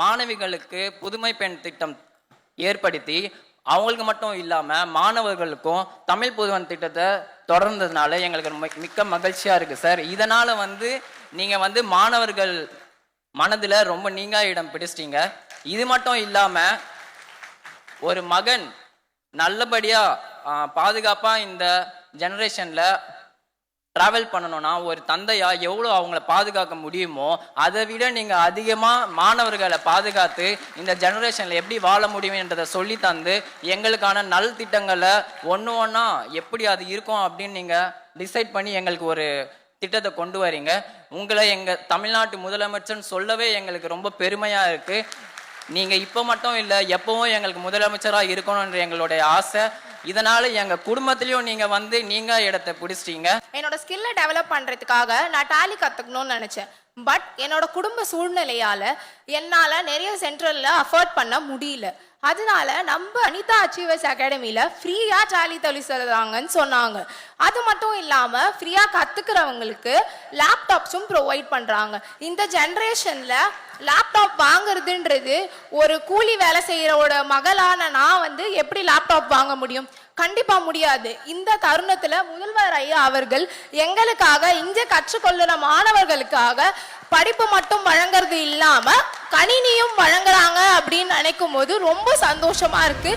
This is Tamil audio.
மாணவிகளுக்கு புதுமை பெண் திட்டம் ஏற்படுத்தி அவங்களுக்கு மட்டும் இல்லாமல் மாணவர்களுக்கும் தமிழ் புதுவன் திட்டத்தை தொடர்ந்ததுனால எங்களுக்கு மிக்க மகிழ்ச்சியாக இருக்குது சார் இதனால் வந்து நீங்கள் வந்து மாணவர்கள் மனதில் ரொம்ப நீங்கா இடம் பிடிச்சிட்டீங்க. இது மட்டும் இல்லாமல் ஒரு மகன் நல்லபடியாக பாதுகாப்பாக இந்த ஜெனரேஷனில் ட்ராவல் பண்ணணும்னா ஒரு தந்தையா எவ்வளோ அவங்கள பாதுகாக்க முடியுமோ அதை விட நீங்கள் அதிகமாக மாணவர்களை பாதுகாத்து இந்த ஜெனரேஷனில் எப்படி வாழ முடியும்ன்றதை சொல்லி தந்து எங்களுக்கான நல் திட்டங்களை ஒன்று ஒன்றா எப்படி அது இருக்கும் அப்படின்னு நீங்கள் டிசைட் பண்ணி எங்களுக்கு ஒரு திட்டத்தை கொண்டு வரீங்க. உங்களை எங்கள் தமிழ்நாட்டு முதலமைச்சர்னு சொல்லவே எங்களுக்கு ரொம்ப பெருமையாக இருக்குது நீங்கள் இப்போ மட்டும் இல்லை எப்பவும் எங்களுக்கு முதலமைச்சராக இருக்கணுன்ற எங்களுடைய ஆசை. இதனால் எங்கள் குடும்பத்திலயும் நீங்கள் வந்து நீங்கள் இடத்தை பிடிச்சிட்டீங்க. என்னோட ஸ்கில்லை டெவலப் பண்ணுறதுக்காக நான் டேலி கத்துக்கணும்னு நினச்சேன். பட் என்னோட குடும்ப சூழ்நிலையால் என்னால் நிறைய சென்ட்ரலில் அஃபோர்ட் பண்ண முடியல. அதனால நம்ம அனிதா அச்சீவர்ஸ் அகாடமியில் ஃப்ரீயாக டாலி தொழில் சொல்கிறாங்கன்னு சொன்னாங்க. அது மட்டும் இல்லாமல் ஃப்ரீயாக கத்துக்கிறவங்களுக்கு லேப்டாப்ஸும் ப்ரொவைட் பண்ணுறாங்க இந்த ஜென்ரேஷனில் லேப்டாப் வாங்குறதுன்றது ஒரு கூலி வேலை செய்கிறவோட மகளான நான் வந்து எப்படி லேப்டாப் வாங்க முடியும்? கண்டிப்பா முடியாது. இந்த தருணத்துல முதல்வர் ஐயா அவர்கள் எங்களுக்காக இங்க கற்றுக்கொள்ளுற மாணவர்களுக்காக படிப்பு மட்டும் வழங்குறது இல்லாம கணினியும் வழங்குறாங்க அப்படின்னு நினைக்கும் போது ரொம்ப சந்தோஷமா இருக்கு.